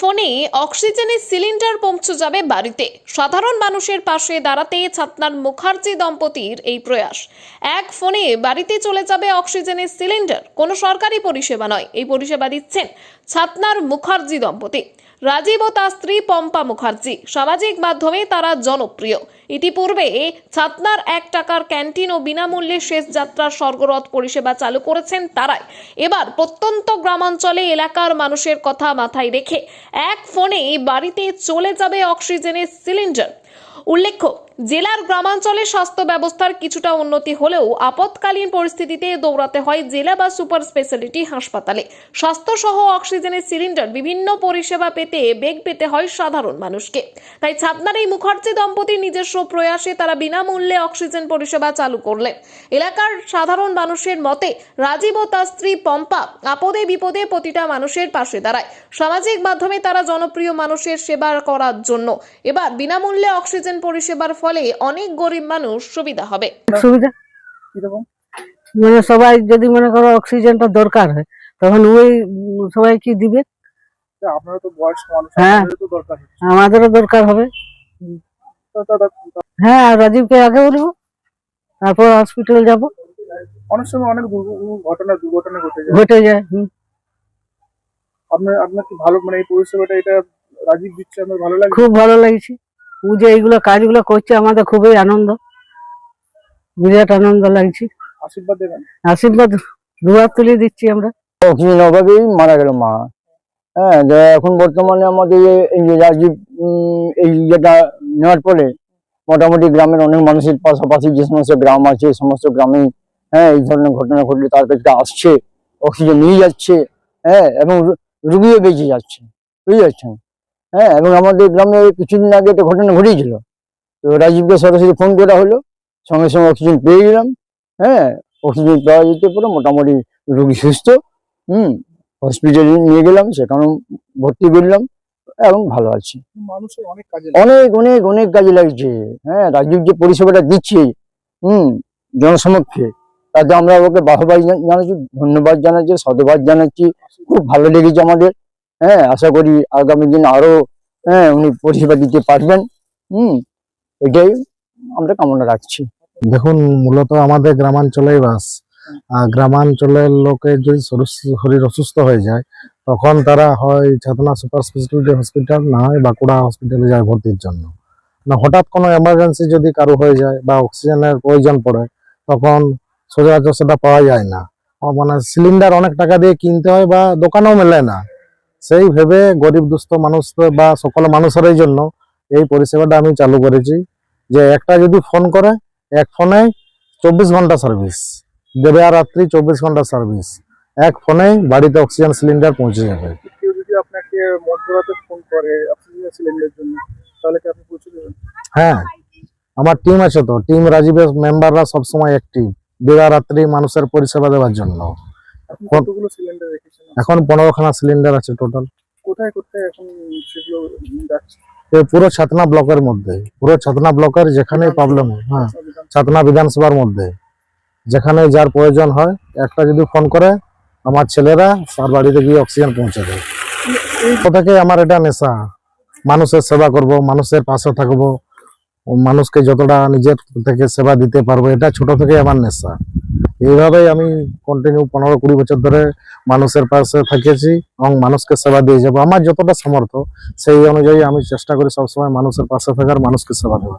ফোনে অক্সিজেনের সিলিন্ডার পৌঁছে যাবে বাড়িতে। সাধারণ মানুষের পাশে দাঁড়াতে ছাতনার মুখার্জি দম্পতির এই প্রয়াস। এক ফোনে বাড়িতে চলে যাবে অক্সিজেনের সিলিন্ডার। কোনো সরকারি পরিষেবা নয়। এই পরিষেবা দিচ্ছেন ছাতনার মুখার্জি দম্পতি। রাজীব ও তার স্ত্রী পম্পা মুখার্জি। সামাজিক মাধ্যমে তারা জনপ্রিয়। ইতিপূর্বে ছাতনার এক টাকার ক্যান্টিন ও বিনামূল্যে শেষ যাত্রার স্বর্গরথ পরিষেবা চালু করেছেন তারাই। এবার প্রত্যন্ত গ্রামাঞ্চলে এলাকার মানুষের কথা মাথায় রেখে এক ফোনে বাড়িতে চলে যাবে অক্সিজেনের সিলিন্ডার। উল্লেখ্য, জেলার গ্রামাঞ্চলে স্বাস্থ্য ব্যবস্থার কিছুটা উন্নতি হলেও আপৎকালীন পরিস্থিতিতে দৌড়াতে হয় জেলা বা সুপার স্পেশালিটি হাসপাতালে। স্বাস্থ্যসহ অক্সিজেনের সিলিন্ডার, বিভিন্ন পরিষেবা পেতে বেগ পেতে হয় সাধারণ মানুষকে। তাই ছাতনার এই মুখার্জি দম্পতির নিজস্ব প্রয়াসে তারা বিনামূল্যে অক্সিজেন পরিষেবা চালু করলেন। এলাকার সাধারণ মানুষের মতে, রাজীব ও তার স্ত্রী পম্পা আপদে বিপদে প্রতিটা মানুষের পাশে দাঁড়ায়। সামাজিক মাধ্যমে তারা জনপ্রিয় মানুষের সেবা করার জন্য। এবার বিনামূল্যে অক্সিজেন পরিষেবার ফলে অনেক গরিব মানুষ সুবিধা হবে। সুবিধা? মানে সবাই যদি মনে করো অক্সিজেনটা দরকার হয় তখন ওই সবাই কি দিবে? তা আপনারা তো বয়স্ক মানুষ হ্যাঁ। তো দরকার আমাদেরও দরকার হবে। হ্যাঁ রাজীবকে আগে বলব তারপর হসপিটাল যাব। অনেক সময় অনেক ঘটনা দুর্ঘটনা ঘটে যায়। ঘটে যায় হুম। আপনার আপনার কি ভালো মানে এই পরিষেবাটা এটা রাজীব দিচ্ছে আমার ভালো লাগে? খুব ভালো লাগছে। ও যে এইগুলো কাজগুলো করছে আমাদের খুবই আনন্দ। বিরাট আনন্দ লাগছে। আশীর্বাদ দেবেন? আশীর্বাদ দুয়ার তুলে দিচ্ছি আমরা। অক্সিজেন অভাবেই মারা গেল মা। হ্যাঁ এখন বর্তমানে আমাদের এই- এই যে রাজীব এই যেটা নেওয়ার পরে মোটামুটি গ্রামের অনেক মানুষের পাশাপাশি যে সমস্ত গ্রাম আছে সমস্ত গ্রামে হ্যাঁ এই ধরনের ঘটনা ঘটলে তার কাছে আসছে অক্সিজেন নিয়ে যাচ্ছে হ্যাঁ এবং রুগীও বেঁচে যাচ্ছে। বুঝতে পারছেন? হ্যাঁ এবং আমাদের গ্রামে কিছুদিন আগে একটা ঘটনা ঘটেছিল। তো রাজীবকে সরাসরি ফোন করা হলো। সঙ্গে সঙ্গে অক্সিজেন পেয়ে গেলাম। হ্যাঁ অক্সিজেন পাওয়া যেতে পারে মোটামুটি রুগী সুস্থ। হুম হসপিটালে নিয়ে গেলাম সেখানেও ভর্তি করলাম এবং ভালো আছি। অনেক অনেক অনেক কাজে লাগছে। হ্যাঁ রাজীব যে পরিষেবাটা দিচ্ছে হুম জনসমক্ষে তাতে আমরা ওকে বাহবাই জানাচ্ছি ধন্যবাদ জানাচ্ছি সাধুবাদ জানাচ্ছি। খুব ভালো লেগেছে আমাদের। হ্যাঁ আশা করি আগামী দিন আরও হ্যাঁ উনি পরিষেবা দিতে পারবেন। হুম, এটাই আমরা কামনা রাখছি। দেখুন, মূলত আমাদের গ্রামাঞ্চলেই বাস। গ্রামাঞ্চলের লোকের যদি শরীর- অসুস্থ হয়ে যায়, তখন তারা হয় ছাতনা সুপার স্পেশালিটি হসপিটাল, না হয় বাঁকুড়া হসপিটালে যায় ভর্তির জন্য। না, হঠাৎ কোনো এমার্জেন্সি যদি কারও হয়ে যায় বা অক্সিজেনের প্রয়োজন পড়ে, তখন সচরাচর সেটা পাওয়া যায় না। মানে সিলিন্ডার অনেক টাকা দিয়ে কিনতে হয় বা দোকানেও মেলে না। সেই ভেবে গরিব দুস্থ মানুষ বা সকল মানুষের জন্য এই পরিষেবাটা আমি চালু করেছি যে একটা যদি ফোন করে এক ফোনে চব্বিশ ঘণ্টা সার্ভিস দেবে আর রাত্রি চব্বিশ ঘণ্টা সার্ভিস এক ফোনে বাড়িতে অক্সিজেন সিলিন্ডার পৌঁছে যাবে। যদি আপনাকে মধ্যরাতে ফোন করে অক্সিজেন সিলিন্ডারের জন্য তাহলে কি আপনি পৌঁছে দেবেন? হ্যাঁ আমার টিম আছে তো টিম রাজীবের মেম্বাররা সবসময় অ্যাক্টিভ দিবা রাত্রি মানুষের পরিষেবা দেওয়ার জন্য। কতগুলো সিলিন্ডার রেখেছেন? এখন পনেরোখানা সিলিন্ডার আছে টোটাল কোথায় কোথায় এখন সেগুলো যাচ্ছে? পুরো ছাতনা ব্লকের মধ্যে পুরো ছাতনা ব্লকের যেখানে প্রবলেম হয় হ্যাঁ ছাতনা বিধানসভার মধ্যে। যেখানে যার প্রয়োজন হয় একটা যদি ফোন করে আমার ছেলেরা তার বাড়িতে গিয়ে অক্সিজেন পৌঁছে দেয় থেকে আমার এটা নেশা? মানুষের সেবা করব মানুষের পাশে থাকব মানুষকে যতটা নিজের থেকে সেবা দিতে পারব এটা ছোট থেকে আমার নেশা। এইভাবেই আমি কন্টিনিউ পনেরো কুড়ি বছর ধরে মানুষের পাশে থাকিয়েছি এবং মানুষকে সেবা দিয়ে যাব। আমার যতটা সামর্থ্য, সেই অনুযায়ী আমি চেষ্টা করি সবসময় মানুষের পাশে থাকার, মানুষকে সেবা দেওয়ার।